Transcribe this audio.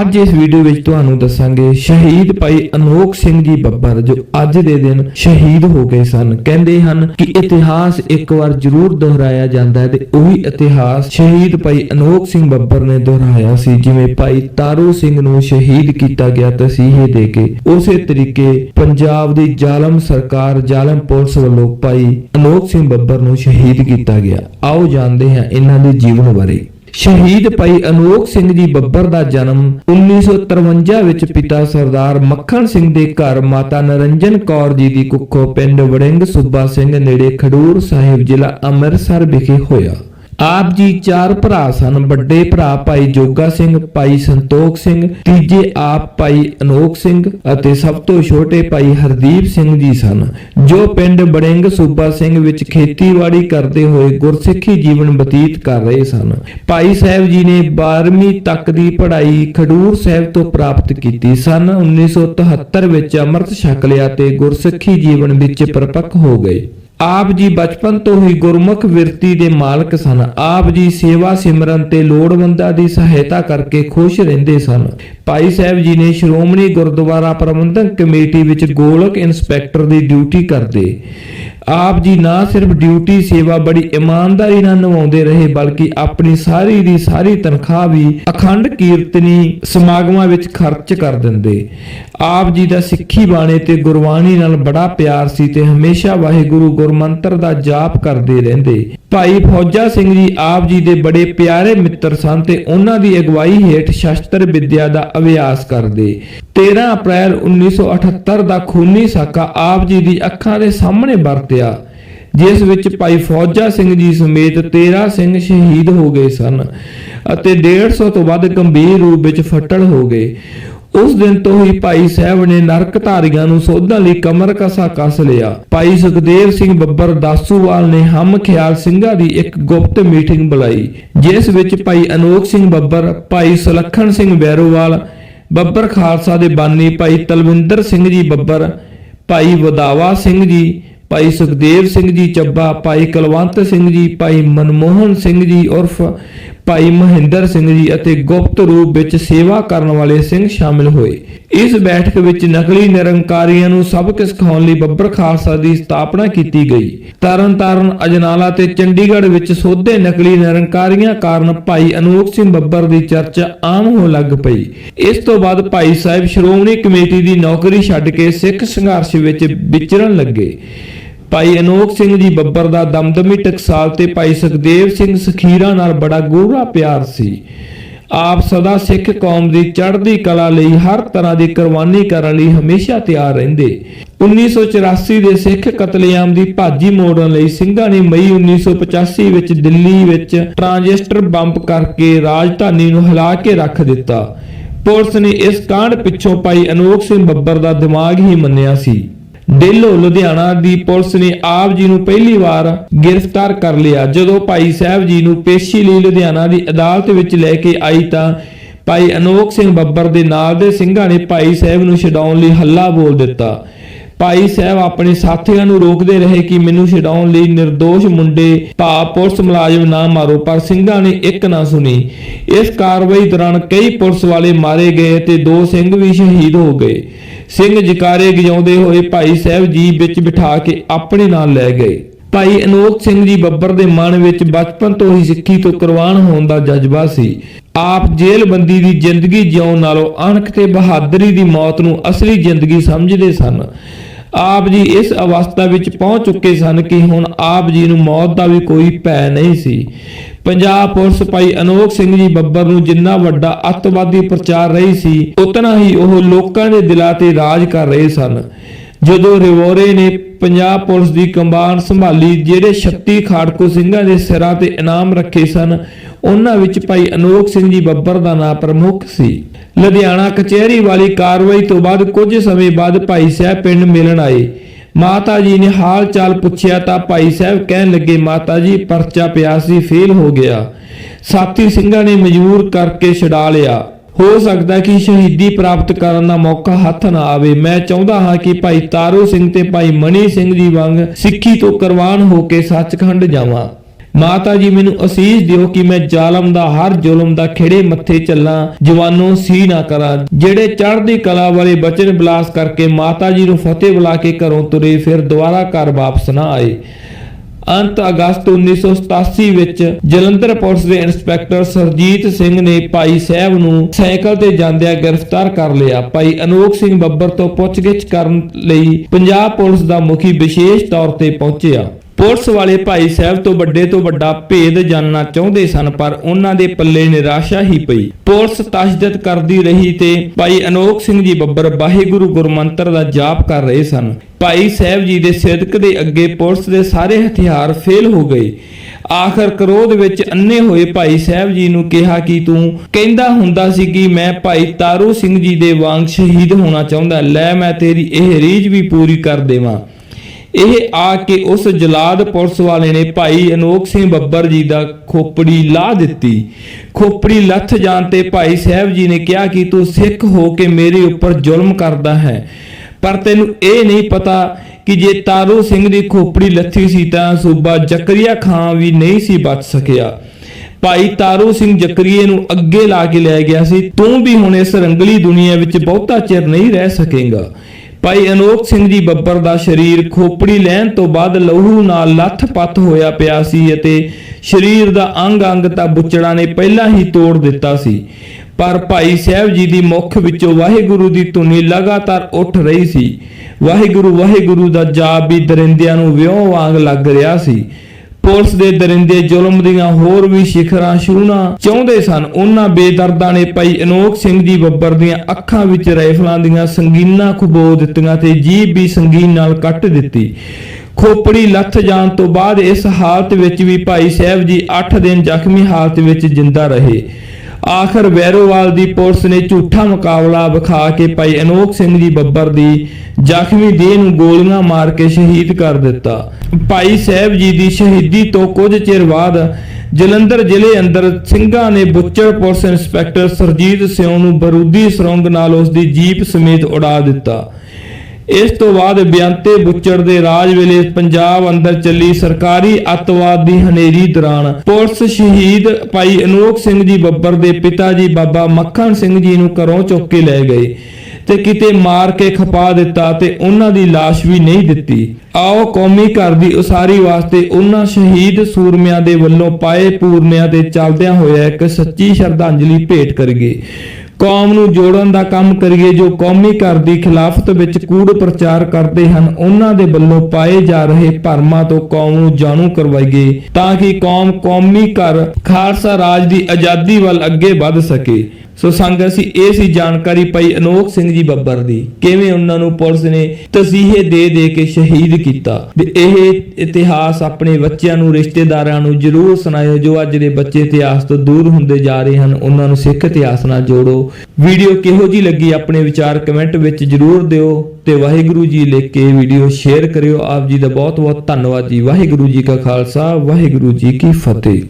ਅੱਜ ਇਸ ਵੀਡੀਓ ਵਿੱਚ ਤੁਹਾਨੂੰ ਦੱਸਾਂਗੇ ਸ਼ਹੀਦ ਭਾਈ ਅਨੋਖ ਸਿੰਘ ਜੀ ਬੱਬਰ ਜੋ ਅੱਜ ਦੇ ਦਿਨ ਸ਼ਹੀਦ ਹੋ ਗਏ ਸਨ। ਕਹਿੰਦੇ ਹਨ ਕਿ ਇਤਿਹਾਸ ਇੱਕ ਵਾਰ ਜ਼ਰੂਰ ਦੁਹਰਾਇਆ ਜਾਂਦਾ ਹੈ ਤੇ ਉਹੀ ਇਤਿਹਾਸ ਸ਼ਹੀਦ ਭਾਈ ਅਨੋਖ ਸਿੰਘ ਬੱਬਰ ਨੇ ਦੁਹਰਾਇਆ ਸੀ। ਜਿਵੇਂ ਭਾਈ ਤਾਰੂ ਸਿੰਘ ਨੂੰ ਸ਼ਹੀਦ ਕੀਤਾ ਗਿਆ ਤਸੀਹੇ ਦੇ ਕੇ, ਉਸੇ ਤਰੀਕੇ ਪੰਜਾਬ ਦੀ ਜ਼ਾਲਮ ਸਰਕਾਰ, ਜ਼ਾਲਮ ਪੁਲਿਸ ਵੱਲੋਂ ਭਾਈ ਅਨੋਖ ਸਿੰਘ ਬੱਬਰ ਨੂੰ ਸ਼ਹੀਦ ਕੀਤਾ ਗਿਆ। ਆਓ ਜਾਣਦੇ ਹਾਂ ਇਹਨਾਂ ਦੇ ਜੀਵਨ ਬਾਰੇ। ਸ਼ਹੀਦ ਭਾਈ ਅਨੋਖ ਸਿੰਘ ਜੀ ਬੱਬਰ ਦਾ ਜਨਮ 1953 ਵਿੱਚ ਪਿਤਾ ਸਰਦਾਰ ਮੱਖਣ ਸਿੰਘ ਦੇ ਘਰ ਮਾਤਾ ਨਰਿੰਜਨ ਕੌਰ ਜੀ ਦੀ ਕੁੱਖੋਂ ਪਿੰਡ ਵੜਿੰਗ ਸੁੱਬਾ ਸਿੰਘ ਨੇੜੇ ਖਡੂਰ ਸਾਹਿਬ ਜ਼ਿਲ੍ਹਾ ਅੰਮ੍ਰਿਤਸਰ ਵਿਖੇ ਹੋਇਆ। ਆਪ ਜੀ ਚਾਰ ਭਰਾ ਸਨ, ਵੱਡੇ ਭਰਾ ਭਾਈ ਜੋਗਾ ਸਿੰਘ, ਭਾਈ ਸੰਤੋਖ ਸਿੰਘ, ਤੀਜੇ ਆਪ ਭਾਈ ਅਨੋਖ ਸਿੰਘ ਅਤੇ ਸਭ ਤੋਂ ਛੋਟੇ ਭਾਈ ਹਰਦੀਪ ਸਿੰਘ ਜੀ ਸਨ, ਜੋ ਪਿੰਡ ਬੜਿੰਗ ਸੂਬਾ ਸਿੰਘ ਵਿੱਚ ਖੇਤੀਬਾੜੀ ਕਰਦੇ ਹੋਏ ਗੁਰਸਿੱਖੀ ਜੀਵਨ ਬਤੀਤ ਕਰ ਰਹੇ ਸਨ। ਭਾਈ ਸਾਹਿਬ ਜੀ ਨੇ 12ਵੀਂ ਤੱਕ ਦੀ ਪੜ੍ਹਾਈ ਖਡੂਰ ਸਾਹਿਬ ਤੋਂ ਪ੍ਰਾਪਤ ਕੀਤੀ। ਸਨ 1973 ਵਿੱਚ ਅੰਮ੍ਰਿਤ ਛਕ ਲਿਆ ਤੇ ਗੁਰਸਿੱਖੀ ਜੀਵਨ ਵਿੱਚ ਪਰਪੱਕ ਹੋ ਗਏ। ਆਪ ਜੀ ਬਚਪਨ ਤੋਂ ਹੀ ਗੁਰਮੁਖ ਵਿਰਤੀ ਦੇ ਮਾਲਕ ਸਨ। ਆਪ ਜੀ ਸੇਵਾ ਸਿਮਰਨ ਤੇ ਲੋੜਵੰਦਾਂ ਦੀ ਸਹਾਇਤਾ ਕਰਕੇ ਖੁਸ਼ ਰਹਿੰਦੇ ਸਨ। ਭਾਈ ਸਾਹਿਬ ਜੀ ਨੇ ਸ਼੍ਰੋਮਣੀ ਗੁਰਦੁਆਰਾ ਪ੍ਰਬੰਧਕ ਕਮੇਟੀ ਵਿੱਚ ਗੋਲਕ ਇੰਸਪੈਕਟਰ ਦੀ ਡਿਊਟੀ ਕਰਦੇ। ਆਪ ਜੀ ਨਾ ਸਿਰਫ ਡਿਊਟੀ, ਸੇਵਾ ਬੜੀ ਇਮਾਨਦਾਰੀ ਨਾਲ ਨਿਭਾਉਂਦੇ ਰਹੇ, ਬਲਕਿ ਆਪਣੀ ਸਾਰੀ ਦੀ ਸਾਰੀ ਤਨਖਾਹ ਵੀ ਅਖੰਡ ਕੀਰਤਨੀ ਸਮਾਗਮਾਂ ਵਿੱਚ ਖਰਚ ਕਰ ਦਿੰਦੇ। ਆਪ ਜੀ ਦਾ ਸਿੱਖੀ ਬਾਣੇ ਤੇ ਗੁਰਬਾਣੀ ਨਾਲ ਬੜਾ ਪਿਆਰ ਸੀ ਤੇ ਹਮੇਸ਼ਾ ਵਾਹਿਗੁਰੂ ਗੁਰਮੰਤਰ ਦਾ ਜਾਪ ਕਰਦੇ ਰਹਿੰਦੇ। ਭਾਈ ਫੌਜਾ ਸਿੰਘ ਜੀ ਆਪ ਜੀ ਦੇ ਬੜੇ ਪਿਆਰੇ ਮਿੱਤਰ ਸਨ ਤੇ ਉਹਨਾਂ ਦੀ ਅਗਵਾਈ ਹੇਠ ਸ਼ਸਤਰ ਵਿੱਦਿਆ ਦਾ ਅਭਿਆਸ ਕਰਦੇ। 13 ਅਪ੍ਰੈਲ 1978 ਦਾ ਖੂਨੀ ਸਾਕਾ ਆਪ ਜੀ ਦੀ ਅੱਖਾਂ ਦੇ ਸਾਹਮਣੇ ਵਰਤਿਆ ਜਿਸ ਵਿੱਚ ਭਾਈ ਫੌਜਾ ਸਿੰਘ ਜੀ ਸਮੇਤ 13 ਸਿੰਘ ਸ਼ਹੀਦ ਹੋ ਗਏ ਸਨ ਅਤੇ 150 ਤੋਂ ਵੱਧ ਗੰਭੀਰ ਰੂਪ ਵਿੱਚ ਫੱਟੜ ਹੋ ਗਏ। ਉਸ ਦਿਨ ਤੋਂ ਹੀ ਭਾਈ ਸਾਹਿਬ ਨੇ ਨਰਕ ਧਾਰੀਆਂ ਨੂੰ ਸੋਧਣ ਲਈ ਕਮਰ ਕਸਾ ਕੱਸ ਲਿਆ। ਭਾਈ ਸੁਖਦੇਵ ਸਿੰਘ ਬੱਬਰ ਦਾਸੂਵਾਲ ਨੇ ਹਮ ਖਿਆਲ ਸਿੰਘਾਂ ਦੀ ਇੱਕ ਗੁਪਤ ਮੀਟਿੰਗ ਬੁਲਾਈ, ਜਿਸ ਵਿੱਚ ਭਾਈ ਅਨੋਖ ਸਿੰਘ ਬੱਬਰ, ਭਾਈ ਸੁਲੱਖਣ ਸਿੰਘ ਬੈਰੋਵਾਲ ਬੱਬਰ ਖਾਲਸਾ ਦੇ ਬਾਨੀ ਭਾਈ ਤਲਵਿੰਦਰ ਸਿੰਘ ਜੀ ਬੱਬਰ, ਭਾਈ ਵਦਾਵਾ ਸਿੰਘ ਜੀ ਭਾਈ ਸੁਖਦੇਵ ਸਿੰਘ ਜੀ ਚੱਬਾ, ਭਾਈ ਕੁਲਵੰਤ ਸਿੰਘ ਜੀ, ਭਾਈ ਮਨਮੋਹਨ ਸਿੰਘ ਜੀ ਉਰਫ ਭਾਈ ਮਹਿੰਦਰ ਸਿੰਘ ਜੀ ਅਤੇ ਗੁਪਤ ਰੂਪ ਵਿੱਚ ਸੇਵਾ ਕਰਨ ਵਾਲੇ ਸਿੰਘ ਸ਼ਾਮਿਲ ਹੋਏ। ਇਸ ਬੈਠਕ ਵਿੱਚ ਨਕਲੀ ਨਿਰੰਕਾਰੀਆਂ ਨੂੰ ਸਬਕ ਸਿਖਾਉਣ ਲਈ ਬੱਬਰ ਖਾਲਸਾ ਦੀ ਸਥਾਪਨਾ ਕੀਤੀ ਗਈ। ਤਰਨਤਾਰਨ, ਅਜਨਾਲਾ ਤੇ ਚੰਡੀਗੜ੍ਹ ਵਿੱਚ ਸੋਧੇ ਨਕਲੀ ਨਿਰੰਕਾਰੀਆਂ ਕਾਰਨ ਭਾਈ ਅਨੋਖ ਸਿੰਘ ਬੱਬਰ ਦੀ ਚਰਚਾ ਆਮ ਹੋਣ ਲੱਗ ਪਈ। ਇਸ ਤੋਂ ਬਾਅਦ ਭਾਈ ਸਾਹਿਬ ਸ਼੍ਰੋਮਣੀ ਕਮੇਟੀ ਦੀ ਨੌਕਰੀ ਛੱਡ ਕੇ ਸਿੱਖ ਸੰਘਰਸ਼ ਵਿੱਚ ਵਿਚਰਨ ਲੱਗੇ। ਭਾਈ ਅਨੋਖ ਸਿੰਘ ਜੀ ਬੱਬਰ ਦਾ ਦਮਦਮੀ ਟਕਸਾਲ ਤੇ ਭਾਈ ਸੁਖਦੇਵ ਸਿੰਘ ਸਖੀਰਾ ਨਾਲ ਬੜਾ ਗੂੜਾ ਪਿਆਰ ਸੀ। ਆਪ ਸਦਾ ਸਿੱਖ ਕੌਮ ਦੀ ਚੜ੍ਹਦੀ ਕਲਾ ਲਈ ਹਰ ਤਰ੍ਹਾਂ ਦੀ ਕੁਰਬਾਨੀ ਕਰਨ ਲਈ ਹਮੇਸ਼ਾ ਤਿਆਰ ਰਹਿੰਦੇ। 1984 ਦੇ ਸਿੱਖ ਕਤਲੇਆਮ ਦੀ ਭਾਜੀ ਮੋੜਨ ਲਈ ਸਿੰਘਾਂ ਨੇ ਮਈ 1985 ਵਿੱਚ ਦਿੱਲੀ ਵਿੱਚ ਟਰਾਂਜਿਸਟਰ ਬੰਬ ਕਰਕੇ ਰਾਜਧਾਨੀ ਨੂੰ ਹਿਲਾ ਕੇ ਰੱਖ ਦਿੱਤਾ। ਪੁਲਿਸ ਨੇ ਇਸ ਕਾਂਡ ਪਿੱਛੋਂ ਭਾਈ ਅਨੋਖ ਸਿੰਘ ਬੱਬਰ ਦਾ ਦਿਮਾਗ ਹੀ ਮੰਨਿਆ ਸੀ। ਡੇਲੋ, ਲੁਧਿਆਣਾ ਦੀ ਪੁਲਿਸ ਨੇ ਆਪ ਜੀ ਨੂੰ ਪਹਿਲੀ ਵਾਰ ਗ੍ਰਿਫਤਾਰ ਕਰ ਲਿਆ। ਜਦੋਂ ਭਾਈ ਸਾਹਿਬ ਜੀ ਨੂੰ ਪੇਸ਼ੀ ਲਈ ਲੁਧਿਆਣਾ ਦੀ ਅਦਾਲਤ ਵਿੱਚ ਲੈ ਕੇ ਆਈ ਤਾਂ ਭਾਈ ਅਨੋਖ ਸਿੰਘ ਬੱਬਰ ਦੇ ਨਾਲ ਦੇ ਸਿੰਘਾਂ ਨੇ ਭਾਈ ਸਾਹਿਬ ਨੂੰ ਛਡਾਉਣ ਲਈ ਹੱਲਾ ਬੋਲ ਦਿੱਤਾ। ਭਾਈ ਸਾਹਿਬ ਆਪਣੇ ਸਾਥੀਆਂ ਨੂੰ ਰੋਕਦੇ ਰਹੇ ਕਿ ਮੈਨੂੰ ਛਡਾਉਣ ਲਈ નિર્ਦੋਸ਼ ਮੁੰਡੇ ਭਾ ਪੁਲਿਸ ਮੁਲਾਜ਼ਮ ਨਾ ਮਾਰੋ, ਪਰ ਸਿੰਘਾਂ ਨੇ ਇੱਕ ਨਾ ਸੁਣੀ। ਇਸ ਕਾਰਵਾਈ ਦੌਰਾਨ ਕਈ ਪੁਲਿਸ ਵਾਲੇ ਮਾਰੇ ਗਏ ਤੇ ਦੋ ਸਿੰਘ ਵੀ ਸ਼ਹੀਦ ਹੋ ਗਏ। ਸਿੰਘ ਜਕਾਰੇ ਗਿਜਾਉਂਦੇ ਹੋਏ ਭਾਈ ਸਾਹਿਬ ਜੀ ਵਿੱਚ ਬਿਠਾ ਕੇ ਆਪਣੇ ਨਾਲ ਲੈ ਗਏ। ਭਾਈ ਅਨੋਖ ਸਿੰਘ ਜੀ ਬੱਬਰ ਦੇ ਮਨ ਵਿੱਚ ਬਚਪਨ ਤੋਂ ਹੀ ਸਿੱਖੀ ਤੋਂ ਕੁਰਬਾਨ ਹੋਣ ਦਾ ਜਜ਼ਬਾ ਸੀ। ਆਪ ਜੇਲ੍ਹਬੰਦੀ ਦੀ ਜ਼ਿੰਦਗੀ ਜਿਉਣ ਨਾਲੋਂ ਅਣਖ ਤੇ ਬਹਾਦਰੀ ਦੀ ਮੌਤ ਨੂੰ ਅਸਲੀ ਜ਼ਿੰਦਗੀ ਸਮਝਦੇ ਸਨ। ਆਪ ਜੀ ਇਸ ਅਵਸਥਾ ਵਿੱਚ ਪਹੁੰਚ ਚੁੱਕੇ ਸਨ ਕਿ ਹੁਣ ਆਪ ਜੀ ਨੂੰ ਮੌਤ ਦਾ ਵੀ ਕੋਈ ਭੈ ਨਹੀਂ ਸੀ। ਪੰਜਾਬ ਪੁਲਿਸ ਭਾਈ ਅਨੋਖ ਸਿੰਘ ਜੀ ਬੱਬਰ ਨੂੰ ਜਿੰਨਾ ਵੱਡਾ ਅੱਤਵਾਦੀ ਪ੍ਰਚਾਰ ਰਹੀ ਸੀ, ਉਤਨਾ ਹੀ ਉਹ ਲੋਕਾਂ ਦੇ ਦਿਲਾਂ ਤੇ ਰਾਜ ਕਰ ਰਹੇ ਸਨ। ਜਦੋਂ ਰਿਵੋਰੇ ਨੇ ਪੰਜਾਬ ਪੁਲਿਸ ਦੀ ਕੰਬਾਨ ਸੰਭਾਲੀ, ਜਿਹੜੇ 36 ਖਾੜਕੂ ਸਿੰਘਾਂ ਦੇ ਸਿਰਾਂ ਤੇ ਇਨਾਮ ਰੱਖੇ ਸਨ, ਉਹਨਾਂ ਵਿੱਚ ਭਾਈ ਅਨੋਖ ਸਿੰਘ ਜੀ ਬੱਬਰ ਦਾ ਨਾਂ ਪ੍ਰਮੁੱਖ ਸੀ। ਲੁਧਿਆਣਾ ਕਚਹਿਰੀ ਵਾਲੀ ਕਾਰਵਾਈ ਤੋਂ ਬਾਅਦ ਕੁਝ ਸਮੇਂ ਬਾਅਦ ਭਾਈ ਸਾਹਿਬ ਪਿੰਡ ਮਿਲਣ ਆਏ। ਮਾਤਾ ਜੀ ਨੇ ਹਾਲ ਚਾਲ ਪੁੱਛਿਆ ਤਾਂ ਭਾਈ ਸਾਹਿਬ ਕਹਿਣ ਲੱਗੇ, ਮਾਤਾ ਜੀ, ਪਰਚਾ ਪਿਆ ਸੀ, ਫੇਲ ਹੋ ਗਿਆ। ਸਾਥੀ ਸਿੰਘਾਂ ਨੇ ਮਜਬੂਰ ਕਰਕੇ ਛਡਾ ਲਿਆ। ਹੋ ਸਕਦਾ ਕਿ ਸ਼ਹੀਦੀ ਪ੍ਰਾਪਤ ਕਰਨ ਦਾ ਮੌਕਾ ਹੱਥ ਨਾ ਆਵੇ। ਮੈਂ ਚਾਹੁੰਦਾ ਹਾਂ ਕਿ ਭਾਈ ਤਾਰੂ ਸਿੰਘ ਤੇ ਭਾਈ ਮਣੀ ਸਿੰਘ ਜੀ ਵਾਂਗ ਸਿੱਖੀ ਤੋਂ ਕੁਰਬਾਨ ਹੋ ਕੇ ਸੱਚਖੰਡ ਜਾਵਾਂ। ਮਾਤਾ ਜੀ, ਮੈਨੂੰ ਅਸੀਸ ਦਿਓ ਕਿ ਮੈਂ ਜ਼ਾਲਮ ਦਾ, ਹਰ ਜ਼ੁਲਮ ਦਾ ਖਿਹੜੇ ਮੱਥੇ ਚੱਲਾਂ, ਜਵਾਨੋ, ਸੀ ਨਾ ਕਰਾਂ। ਜਿਹੜੇ ਚੜ੍ਹਦੀ ਕਲਾ ਵਾਲੇ ਬਚਨ ਬਲਾਸ ਕਰਕੇ ਮਾਤਾ ਜੀ ਨੂੰ ਫਤਿਹ ਬੁਲਾ ਕੇ ਘਰੋਂ ਤੁਰੇ, ਫਿਰ ਦੁਬਾਰਾ ਘਰ ਵਾਪਸ ਨਾ ਆਏ। ਅੰਤ ਅਗਸਤ 1987 ਵਿੱਚ ਜਲੰਧਰ ਪੁਲਿਸ ਦੇ ਇੰਸਪੈਕਟਰ ਸਰਜੀਤ ਸਿੰਘ ਨੇ ਭਾਈ ਸਾਹਿਬ ਨੂੰ ਸਾਈਕਲ ਤੇ ਜਾਂਦਿਆਂ ਗ੍ਰਿਫਤਾਰ ਕਰ ਲਿਆ। ਭਾਈ ਅਨੋਖ ਸਿੰਘ ਬੱਬਰ ਤੋਂ ਪੁੱਛਗਿੱਛ ਕਰਨ ਲਈ ਪੰਜਾਬ ਪੁਲਿਸ ਦਾ ਮੁਖੀ ਵਿਸ਼ੇਸ਼ ਤੌਰ ਤੇ ਪਹੁੰਚਿਆ। ਪੁਲਿਸ ਵਾਲੇ ਭਾਈ ਸਾਹਿਬ ਤੋਂ ਵੱਡੇ ਤੋਂ ਵੱਡਾ ਭੇਦ ਜਾਣਨਾ ਚਾਹੁੰਦੇ ਸਨ, ਪਰ ਉਹਨਾਂ ਦੇ ਪੱਲੇ ਨਿਰਾਸ਼ਾ ਹੀ ਪਈ। ਪੁਲਿਸ ਤਸ਼ੱਦਦ ਕਰਦੀ ਰਹੀ ਤੇ ਭਾਈ ਅਨੋਖ ਸਿੰਘ ਜੀ ਬੱਬਰ ਵਾਹਿਗੁਰੂ ਗੁਰਮੰਤਰ ਦਾ ਜਾਪ ਕਰ ਰਹੇ ਸਨ। ਭਾਈ ਸਾਹਿਬ ਜੀ ਦੇ ਸਿਦਕ ਦੇ ਅੱਗੇ ਪੁਲਿਸ ਦੇ ਸਾਰੇ ਹਥਿਆਰ ਫੇਲ ਹੋ ਗਏ। ਆਖਰ ਕਰੋਧ ਵਿੱਚ ਅੰਨੇ ਹੋਏ ਭਾਈ ਸਾਹਿਬ ਜੀ ਨੂੰ ਕਿਹਾ ਕਿ ਤੂੰ ਕਹਿੰਦਾ ਹੁੰਦਾ ਸੀ ਕਿ ਮੈਂ ਭਾਈ ਤਾਰੂ ਸਿੰਘ ਜੀ ਦੇ ਵਾਂਗ ਸ਼ਹੀਦ ਹੋਣਾ ਚਾਹੁੰਦਾ, ਲੈ ਮੈਂ ਤੇਰੀ ਇਹ ਰੀਝ ਵੀ ਪੂਰੀ ਕਰ ਦੇਵਾਂ। ਇਹ ਆ ਕੇ ਉਸ ਜਲਾਦ ਪੁਲਿਸ ਵਾਲੇ ਨੇ ਭਾਈ ਅਨੋਖ ਸਿੰਘ ਬੱਬਰ ਜੀ ਦਾ ਖੋਪੜੀ ਲਾ ਦਿੱਤੀ। ਖੋਪੜੀ ਲੱਥ ਜਾਣ ਤੇ ਭਾਈ ਸਾਹਿਬ ਜੀ ਨੇ ਕਿਹਾ ਕਿ ਤੂੰ ਸਿੱਖ ਹੋ ਕੇ ਮੇਰੇ ਉੱਪਰ ਜ਼ੁਲਮ ਕਰਦਾ ਹੈ। ਪਰ ਤੈਨੂੰ ਇਹ ਨਹੀਂ ਪਤਾ ਕਿ ਜੇ ਤਾਰੂ ਸਿੰਘ ਦੀ ਖੋਪੜੀ ਲੱਥੀ ਸੀ ਤਾਂ ਸੂਬਾ ਜ਼ਕਰੀਆ ਖਾਨ ਵੀ ਨਹੀਂ ਸੀ ਬਚ ਸਕਿਆ। ਭਾਈ ਤਾਰੂ ਸਿੰਘ ਜਕਰੀਏ ਨੂੰ ਅੱਗੇ ਲਾ ਕੇ ਲੈ ਗਿਆ ਸੀ। ਤੂੰ ਵੀ ਹੁਣ ਇਸ ਰੰਗਲੀ ਦੁਨੀਆ ਵਿੱਚ ਬਹੁਤਾ ਚਿਰ ਨਹੀਂ ਰਹਿ ਸਕੇਗਾ। ਭਾਈ ਅਨੋਖ ਸਿੰਘ ਜੀ ਬੱਬਰ ਦਾ ਸਰੀਰ ਖੋਪੜੀ ਲੈਣ ਤੋਂ ਬਾਅਦ ਲਹੂ ਨਾਲ ਲੱਥ-ਪੱਥ ਹੋਇਆ ਪਿਆ ਸੀ ਅਤੇ ਸਰੀਰ ਦਾ ਅੰਗ-ਅੰਗ ਤਾਂ ਬੁੱਚੜਾਂ ਨੇ ਪਹਿਲਾਂ ਹੀ ਤੋੜ ਦਿੱਤਾ ਸੀ। ਪਰ ਭਾਈ ਸਾਹਿਬ ਜੀ ਦੀ ਮੁਖ ਵਿੱਚੋਂ ਵਾਹਿਗੁਰੂ ਦੀ ਧੁਨੀ ਲਗਾਤਾਰ ਉੱਠ ਰਹੀ ਸੀ। ਵਾਹਿਗੁਰੂ ਵਾਹਿਗੁਰੂ ਦਾ ਜਾਪ ਵੀ ਦਰਿੰਦਿਆਂ ਨੂੰ ਵਿਉਂ ਵਾਂਗ ਲੱਗ ਰਿਹਾ ਸੀ। ਪੁਲਿਸ ਦੇ ਦਰਿੰਦੇ ਜ਼ੁਲਮ ਦੀਆਂ ਹੋਰ ਵੀ ਸ਼ਿਖਰਾਂ ਛੂਹਣਾ ਚਾਹੁੰਦੇ ਸਨ। ਉਹਨਾਂ ਬੇਦਰਦਾਂ ਨੇ ਭਾਈ ਅਨੋਖ ਸਿੰਘ ਜੀ ਬੱਬਰ ਦੀਆਂ ਅੱਖਾਂ ਵਿੱਚ ਰਾਈਫਲਾਂ ਦੀਆਂ ਸੰਗੀਨਾਂ ਖੁਬੋ ਦਿੱਤੀਆਂ ਤੇ ਜੀਭ ਵੀ ਸੰਗੀਨ ਨਾਲ ਕੱਟ ਦਿੱਤੀ। ਖੋਪੜੀ ਲੱਥ ਜਾਣ ਤੋਂ ਬਾਅਦ ਇਸ ਹਾਲਤ ਵਿੱਚ ਵੀ ਭਾਈ ਸਾਹਿਬ ਜੀ 8 ਦਿਨ ਜ਼ਖਮੀ ਹਾਲਤ ਵਿੱਚ ਜਿੰਦਾ ਰਹੇ। ਆਖਰ ਵੈਰੋਵਾਲ ਦੀ ਪੁਲਿਸ ਨੇ ਝੂਠਾ ਮੁਕਾਬਲਾ ਵਿਖਾ ਕੇ ਭਾਈ ਅਨੋਖ ਸਿੰਘ ਜੀ ਬੱਬਰ ਦੀ ਜ਼ਖਮੀ ਦੇਹ ਨੂੰ ਗੋਲੀਆਂ ਮਾਰ ਕੇ ਸ਼ਹੀਦ ਕਰ ਦਿੱਤਾ। ਭਾਈ ਸਾਹਿਬ ਜੀ ਦੀ ਸ਼ਹੀਦੀ ਤੋਂ ਕੁਝ ਚਿਰ ਬਾਅਦ ਜਲੰਧਰ ਜ਼ਿਲ੍ਹੇ ਅੰਦਰ ਸਿੰਘਾਂ ਨੇ ਬੁੱਚੜ ਪੁਲਿਸ ਇੰਸਪੈਕਟਰ ਸਰਜੀਤ ਸਿਉ ਨੂੰ ਬਰੂਦੀ ਸਰੰਗ ਨਾਲ ਉਸ ਦੀ ਜੀਪ ਸਮੇਤ ਉਡਾ ਦਿੱਤਾ। ਇਸ ਤੋਂ ਬਾਅਦ ਬਿਆੰਤੇ ਬੁੱਚੜ ਦੇ ਰਾਜ ਵੇਲੇ ਪੰਜਾਬ ਅੰਦਰ ਚੱਲੀ ਸਰਕਾਰੀ ਅੱਤਵਾਦ ਦੀ ਹਨੇਰੀ ਦੌਰਾਨ ਪੁਲਿਸ ਸ਼ਹੀਦ ਭਾਈ ਅਨੋਖ ਸਿੰਘ ਜੀ ਬੱਬਰ ਦੇ ਪਿਤਾ ਜੀ ਬਾਬਾ ਮੱਖਣ ਸਿੰਘ ਜੀ ਨੂੰ ਘਰੋਂ ਚੁੱਕ ਕੇ ਲੈ ਗਏ ਤੇ ਕਿਤੇ ਮਾਰ ਕੇ ਖਪਾ ਦਿੱਤਾ ਤੇ ਉਹਨਾਂ ਦੀ ਲਾਸ਼ ਵੀ ਨਹੀਂ ਦਿੱਤੀ। ਆਓ ਕੌਮੀ ਘਰ ਦੀ ਉਸਾਰੀ ਵਾਸਤੇ ਉਹਨਾਂ ਸ਼ਹੀਦ ਸੂਰਮਿਆਂ ਦੇ ਵੱਲੋਂ ਪਾਏ ਪੂਰਨਿਆਂ ਤੇ ਚੱਲਦਿਆਂ ਹੋਇਆ ਇੱਕ ਸੱਚੀ ਸ਼ਰਧਾਂਜਲੀ ਭੇਟ ਕਰੀਏ। ਕੌਮ ਨੂੰ ਜੋੜਨ ਦਾ ਕੰਮ ਕਰੀਏ, ਜੋ ਕੌਮੀ ਘਰ ਦੀ ਖਿਲਾਫਤ ਵਿੱਚ ਕੂੜ ਪ੍ਰਚਾਰ ਕਰਦੇ ਹਨ, ਉਹਨਾਂ ਦੇ ਵੱਲੋਂ ਪਾਏ ਜਾ ਰਹੇ ਭਰਮਾਂ ਤੋਂ ਕੌਮ ਨੂੰ ਜਾਣੂ ਕਰਵਾਈਏ, ਤਾਂ ਕਿ ਕੌਮ ਕੌਮੀ ਘਰ ਖਾਲਸਾ ਰਾਜ ਦੀ ਆਜ਼ਾਦੀ ਵੱਲ ਅੱਗੇ ਵੱਧ ਸਕੇ। ਸੋ ਸੰਗ ਅਸੀਂ ਇਹ ਸੀ ਜਾਣਕਾਰੀ ਪਈ ਅਨੋਖ ਸਿੰਘ ਜੀ ਬੱਬਰ ਦੀ। ਕਿਵੇਂ ਉਹਨਾਂ ਨੂੰ ਪੁਲਿਸ ਨੇ ਤਸੀਹੇ ਦੇ ਦੇ ਕੇ ਸ਼ਹੀਦ ਕੀਤਾ। ਇਹ ਇਤਿਹਾਸ ਆਪਣੇ ਬੱਚਿਆਂ ਨੂੰ, ਰਿਸ਼ਤੇਦਾਰਾਂ ਨੂੰ ਜ਼ਰੂਰ ਸੁਣਾਇਓ, ਜੋ ਅੱਜ ਦੇ ਬੱਚੇ ਇਤਿਹਾਸ ਤੋਂ ਦੂਰ ਹੁੰਦੇ ਜਾ ਰਹੇ ਹਨ, ਉਹਨਾਂ ਨੂੰ ਸਿੱਖ ਇਤਿਹਾਸ ਨਾਲ ਜੋੜੋ। ਵੀਡੀਓ ਕਿਹੋ ਜੀ ਲੱਗੀ ਆਪਣੇ ਵਿਚਾਰ ਕਮੈਂਟ ਵਿੱਚ ਜ਼ਰੂਰ ਦਿਓ ਤੇ ਵਾਹਿਗੁਰੂ ਜੀ ਲਿਖ ਕੇ ਵੀਡੀਓ ਸ਼ੇਅਰ ਕਰਿਓ। ਆਪ ਜੀ ਦਾ ਬਹੁਤ ਬਹੁਤ ਧੰਨਵਾਦ ਜੀ। ਵਾਹਿਗੁਰੂ ਜੀ ਕਾ ਖਾਲਸਾ, ਵਾਹਿਗੁਰੂ ਜੀ ਕੀ ਫਤਿਹ।